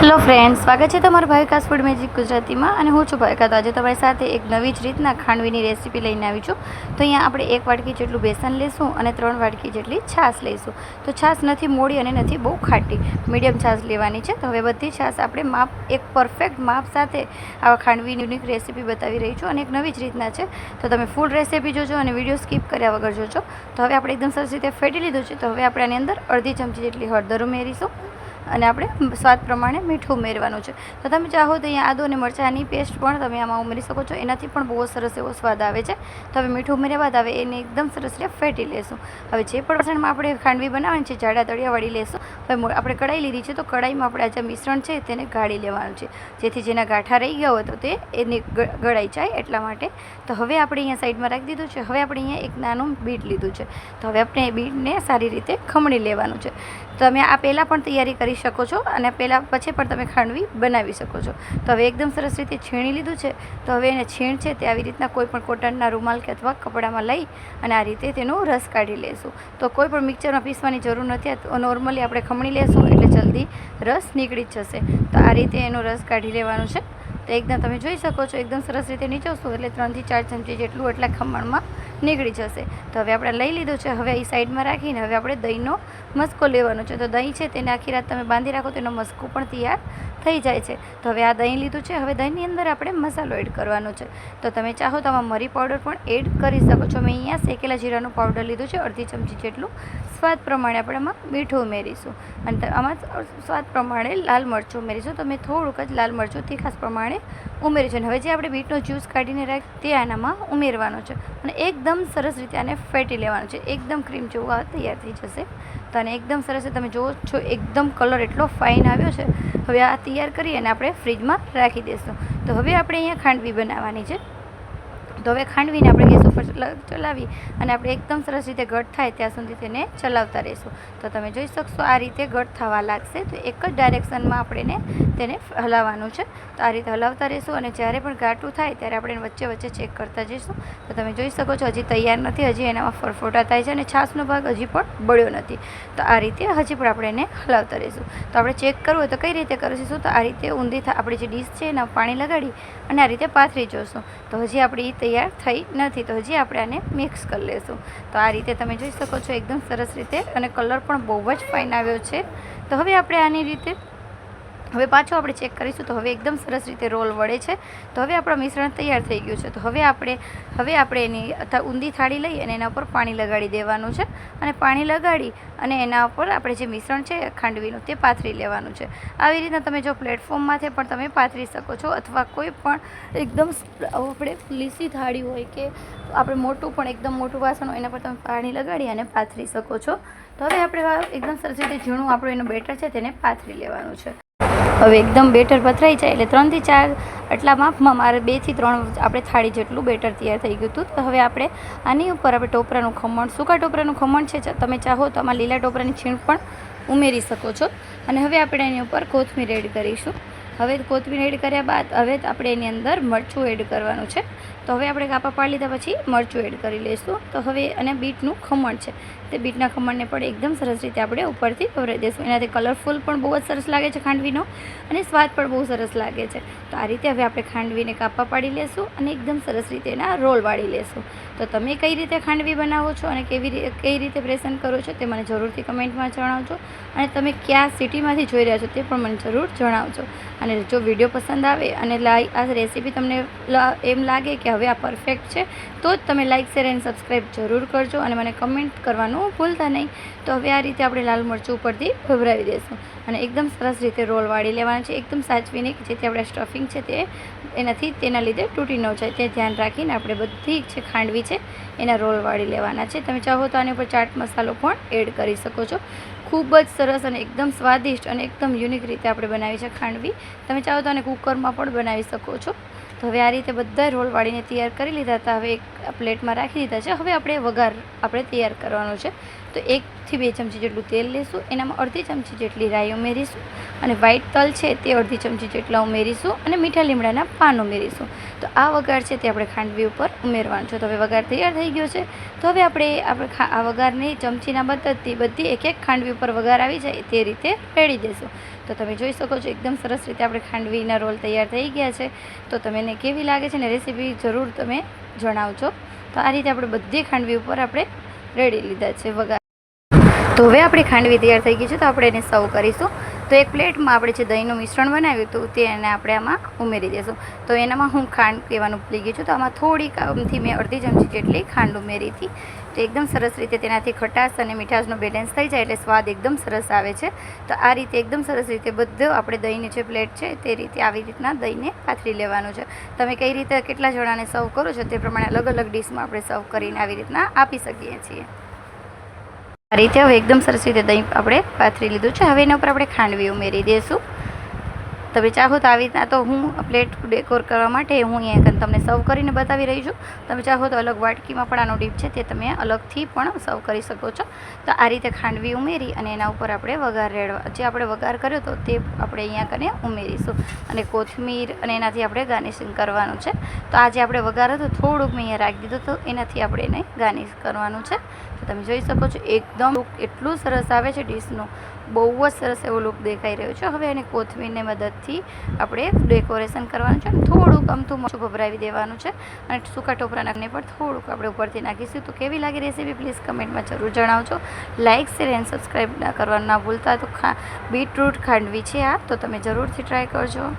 Hello friend સ્વાગત છે તમારું ભાવિકાસ ફૂડ મેજિક ગુજરાતીમાં અને હું છું ભાવિકા તો આજે તમારી સાથે એક નવી જ રીતના ખાંડવીની રેસીપી લઈને આવી છું. તો અહીંયા આપણે એક વાટકી જેટલું બેસન લઈશું અને ત્રણ વાટકી જેટલી છાશ લઈશું. તો છાશ નથી મોડી અને નથી બહુ ખાટી, મીડિયમ છાશ લેવાની છે. તો હવે બધી છાશ આપણે માપ, એક પરફેક્ટ માપ સાથે આવા ખાંડવીની યુનિક રેસીપી બતાવી રહી છું અને એક નવી જ રીતના છે. તો તમે ફૂલ રેસીપી જોજો અને વીડિયો સ્કીપ કર્યા વગર જોજો. તો હવે આપણે એકદમ સરસ રીતે ફેટી લીધું છે. તો હવે આપણે આની અંદર અડધી ચમચી જેટલી હળદર ઉમેરીશું. અને આપણે સ્વાદ પ્રમાણે મીઠું ઉમેરવાનું છે. તો તમે ચાહો તો અહીંયા આદુ અને મરચાંની પેસ્ટ પણ તમે આમાં ઉમેરી શકો છો. એનાથી પણ બહુ સરસ એવો સ્વાદ આવે છે. તો હવે મીઠું ઉમેર્યા બાદ હવે એને એકદમ સરસ રીતે ફેટી લેશું. હવે જે પણ વાસણમાં આપણે ખાંડવી બનાવવાની છે, જાડા તળિયાવાળી લેશું. હવે આપણે કઢાઈ લીધી છે, તો કઢાઈમાં આપણે આ જે મિશ્રણ છે, તેને ગાળી લેવાનું છે. જેથી જેના ગાંઠા રહી ગયા હોય તો તે એને ગળાઈ જાય એટલા માટે. તો હવે આપણે અહીંયા સાઈડમાં રાખી દીધું છે. હવે આપણે અહીંયા એક નાનું બીટ લીધું છે. તો હવે આપણે એ બીટને સારી રીતે ખમણી લેવાનું છે. તમે આ પહેલાં પણ તૈયારી કરી શકો છો અને પહેલાં પછી પણ તમે ખાંડવી બનાવી શકો છો. તો હવે એકદમ સરસ રીતે છીણી લીધું છે. તો હવે એને છીણ છે તે આવી રીતના કોઈ પણ કોટનના રૂમાલ કે અથવા કપડામાં લઈ અને આ રીતે તેનો રસ કાઢી લેશું. તો કોઈ પણ મિક્સરમાં પીસવાની જરૂર નથી. નોર્મલી આપણે ખમણી લેશું એટલે જલ્દી રસ નીકળી જ જશે. તો આ રીતે એનો રસ કાઢી લેવાનો છે. તો એકદમ તમે જોઈ શકો છો, એકદમ સરસ રીતે નીચવશો. એટલે ત્રણથી ચાર ચમચી જેટલું એટલા ખમણમાં નીકળી જશે. તો હવે આપણે લઈ લીધું છે, હવે એ સાઈડમાં રાખીને હવે આપણે દહીંનો મસ્કો લેવાનો છે. તો દહીં છે તેને આખી રાત તમે બાંધી રાખો તો એનો મસ્કો પણ તૈયાર થઈ જાય છે. તો હવે આ દહીં લીધું છે, હવે દહીંની અંદર આપણે મસાલો એડ કરવાનો છે. તો તમે ચાહો તો આમાં મરી પાવડર પણ એડ કરી શકો છો. મેં અહીંયા શેકેલા જીરાનું પાવડર લીધું છે, અડધી ચમચી જેટલું સ્વાદ પ્રમાણે આપણે આમાં મીઠું ઉમેરીશું. અને આમાં સ્વાદ પ્રમાણે લાલ મરચું ઉમેરીશું. તો મેં થોડુંક જ લાલ મરચું તીખાસ પ્રમાણે ઉમેર્યું છે. અને હવે જે આપણે બીટનો જ્યુસ કાઢીને રાખ, તે આનામાં ઉમેરવાનો છે. અને એકદમ સરસ રીતે આને ફેટી લેવાનું છે. એકદમ ક્રીમ જેવું આ તૈયાર થઈ જશે. તો આને એકદમ સરસ તમે જુઓ છો, એકદમ કલર એટલો ફાઇન આવ્યો છે. હવે આ તૈયાર કરી અને આપણે ફ્રીજમાં રાખી દઈશું. તો હવે આપણે અહીંયા ખાંડવી બનાવવાની છે. તો હવે ખાંડવીને આપણે ગેસ ઉપર ચલા- ચલાવી અને આપણે એકદમ સરસ રીતે ઘટ થાય ત્યાં સુધી તેને ચલાવતા રહીશું. તો તમે જોઈ શકશો આ રીતે ઘટ થવા લાગશે. તો એક જ ડાયરેક્શનમાં આપણે તેને હલાવવાનું છે. તો આ રીતે હલાવતા રહીશું અને જ્યારે પણ ઘાટું થાય ત્યારે આપણે વચ્ચે વચ્ચે ચેક કરતા જઈશું. તો તમે જોઈ શકો છો હજી તૈયાર નથી. હજી એનામાં ફરફોટા થાય છે અને છાશનો ભાગ હજી પણ બળ્યો નથી. તો આ રીતે હજી પણ આપણે એને હલાવતા રહીશું. તો આપણે ચેક કરવું હોય તો કઈ રીતે કરીશું તો આ રીતે ઊંધી આપણી જે ડીશ છે એના પાણી લગાડી અને આ રીતે પાથરી જોઈશું તો હજી આપણી એ તૈયાર થઈ નથી તો હજી આપણે આને મિક્સ કરી લેશું. તો આ રીતે તમે જોઈ શકો છો, એકદમ સરસ રીતે અને કલર પણ બહુ જ ફાઇન આવ્યો છે. તો હવે આપણે આની રીતે હવે પાછું આપણે ચેક કરીશું. તો હવે એકદમ સરસ રીતે રોલ વળે છે. તો હવે આપણું મિશ્રણ તૈયાર થઈ ગયું છે. તો હવે આપણે હવે આપણે એની ઊંધી થાળી લઈ અને એના ઉપર પાણી લગાડી દેવાનું છે. અને પાણી લગાડી અને એના ઉપર આપણે જે મિશ્રણ છે, ખાંડવીનું, તે પાથરી લેવાનું છે. આવી રીતના તમે જો પ્લેટફોર્મમાંથી પણ તમે પાથરી શકો છો અથવા કોઈ પણ એકદમ આપણે લીસી થાળી હોય કે આપણે મોટું પણ એકદમ મોટું વાસણ હોય, એના પર તમે પાણી લગાડી અને પાથરી શકો છો. તો હવે આપણે એકદમ સરસ રીતે ઝીણું આપણું એનું બેટર છે, તેને પાથરી લેવાનું છે. હવે એકદમ બેટર પથરાઈ જાય એટલે ત્રણથી ચાર આટલા માપમાં મારે બેથી ત્રણ આપણે થાળી જેટલું બેટર તૈયાર થઈ ગયું હતું. તો હવે આપણે આની ઉપર આપણે ટોપરાનું ખમણ, સૂકા ટોપરાનું ખમણ છે તમે ચાહો તો આમાં લીલા ટોપરાની છીણ પણ ઉમેરી શકો છો. અને હવે આપણે એની ઉપર કોથમીર એડ કરીશું. હવે કોથમીર એડ કર્યા બાદ હવે આપણે એની અંદર મરચું એડ કરવાનું છે. તો હવે આપણે કાપા પાડી લીધા પછી મરચું એડ કરી લઈશું. તો હવે અને બીટનું ખમણ છે. તે બીટના ખમણને પણ એકદમ સરસ રીતે આપણે ઉપરથી ભરાઈ દઈશું. એનાથી કલરફુલ પણ બહુ જ સરસ લાગે છે ખાંડવીનો અને સ્વાદ પણ બહુ સરસ લાગે છે. તો આ રીતે હવે આપણે ખાંડવીને કાપા પાડી લેશું અને એકદમ સરસ રીતે એના રોલ વાળી લેશું તો તમે કઈ રીતે ખાંડવી બનાવો છો અને કેવી કઈ રીતે પ્રેઝન્ટ કરો છો તે મને જરૂરથી કમેન્ટમાં જણાવજો. અને તમે કયા સિટીમાંથી જોઈ રહ્યા છો તે પણ મને જરૂર જણાવજો. અને જો વીડિયો પસંદ આવે અને લાઈ આ રેસીપી તમને એમ લાગે કે હવે આ પરફેક્ટ છે, તો જ તમે લાઇક શેર એન્ડ સબસ્ક્રાઈબ જરૂર કરજો અને મને કમેન્ટ કરવાનું ભૂલતા નહીં. તો હવે આ રીતે આપણે લાલ મરચું ઉપરથી ભભરાવી દઈશું અને એકદમ સરસ રીતે રોલ વાળી લેવાના છે, એકદમ સાચવીને જેથી આપણે સ્ટફિંગ છે તે એનાથી તેના લીધે તૂટી ન જાય. તે ધ્યાન રાખીને આપણે બધી જે ખાંડવી છે, એના રોલ વાળી લેવાના છે. તમે ચાહો તો આની ઉપર ચાટ મસાલો પણ એડ કરી શકો છો. ખૂબ જ સરસ અને એકદમ સ્વાદિષ્ટ અને એકદમ યુનિક રીતે આપણે બનાવી છે ખાંડવી. તમે ચાહો તો આને કુકરમાં પણ બનાવી શકો છો. તો હવે આ રીતે બધા રોલ વાળીને તૈયાર કરી લીધા હતા. હવે એક પ્લેટમાં રાખી દીધા છે. હવે આપણે વઘાર આપણે તૈયાર કરવાનો છે. તો એકથી બે ચમચી જેટલું તેલ લેશું, એનામાં અડધી ચમચી જેટલી રાઈ ઉમેરીશું અને વ્હાઈટ તલ છે તે અડધી ચમચી જેટલા ઉમેરીશું અને મીઠા લીમડાના પાન ઉમેરીશું. તો આ વઘાર છે તે આપણે ખાંડવી ઉપર ઉમેરવાનો. છે તો હવે વઘાર તૈયાર થઈ ગયો છે, તો હવે આપણે આપણે આ વઘારને ચમચીના મદદથી બધી એક એક ખાંડવી ઉપર વઘાર આવી જાય તે રીતે રેડી દેશું. તો તમે જોઈ શકો છો એકદમ સરસ રીતે આપણે ખાંડવીના રોલ તૈયાર થઈ ગયા છે. તો તમને કેવી લાગે છે ને રેસીપી જરૂર તમે જણાવજો. તો આ રીતે આપણે બધી ખાંડવી ઉપર આપણે રેડી લીધા છે વઘાર. તો હવે આપણી ખાંડવી તૈયાર થઈ ગઈ છે તો આપણે એને સર્વ કરીશું. તો એક પ્લેટમાં આપણે જે દહીંનું મિશ્રણ બનાવ્યું હતું તે એને આપણે આમાં ઉમેરી દઈશું તો એનામાં હું ખાંડ પીવાનું ભૂલી ગઈ છું. તો આમાં થોડીક, આમથી મેં અડધી ચમચી જેટલી ખાંડ ઉમેરી હતી. તો એકદમ સરસ રીતે તેનાથી ખટાશ અને મીઠાશનો બેલેન્સ થઈ જાય એટલે સ્વાદ એકદમ સરસ આવે છે. તો આ રીતે એકદમ સરસ રીતે બધું આપણે દહીંની જે પ્લેટ છે તે રીતે આવી રીતના દહીંને પાથરી લેવાનું છે. તમે કઈ રીતે કેટલા જણાને સર્વ કરો છો તે પ્રમાણે અલગ અલગ ડીશમાં આપણે સર્વ કરીને આવી રીતના આપી શકીએ છીએ. આ રીતે હવે એકદમ સરસ રીતે દહીં આપણે પાથરી લીધું છે. હવે એના ઉપર આપણે ખાંડવી ઉમેરી દઈશું તમે ચાહો તો આવી રીતના તો હું પ્લેટ ડેકોર કરવા માટે હું અહીંયા તમને સર્વ કરીને બતાવી રહી છું. તમે ચાહો તો અલગ વાટકીમાં પણ આનો ડીપ છે તે તમે અલગથી પણ સર્વ કરી શકો છો. તો આ રીતે ખાંડવી ઉમેરી અને એના ઉપર આપણે વઘાર રેડવા જે આપણે વઘાર કર્યો તો તે આપણે અહીંયા કને ઉમેરીશું. અને કોથમીર અને એનાથી આપણે ગાર્નિશિંગ કરવાનું છે. તો આજે આપણે વઘાર હતો થોડુંક મેં અહીંયા રાખી દીધું તો એનાથી આપણે એને ગાર્નિશ કરવાનું છે. તો તમે જોઈ શકો છો, એકદમ એટલું સરસ આવે છે ડીશનું બહુ જ સરસ એવો લુક દેખાઈ રહ્યો છે. હવે એને કોથમીરની મદદથી આપણે ડેકોરેશન કરવાનું છે અને થોડુંક અમથું મરચું ભભરાવી દેવાનું છે અને સૂકા ટોપરા નાખને પણ થોડુંક આપણે ઉપરથી નાખીશું. તો કેવી લાગી રેસીપી પ્લીઝ કમેન્ટમાં જરૂર જણાવજો. લાઇક શેર એન્ડ સબસ્ક્રાઈબ ના કરવાનું ના ભૂલતા. તો ખા બીટરૂટ ખાંડવી છે આ, તો તમે જરૂરથી ટ્રાય કરજો.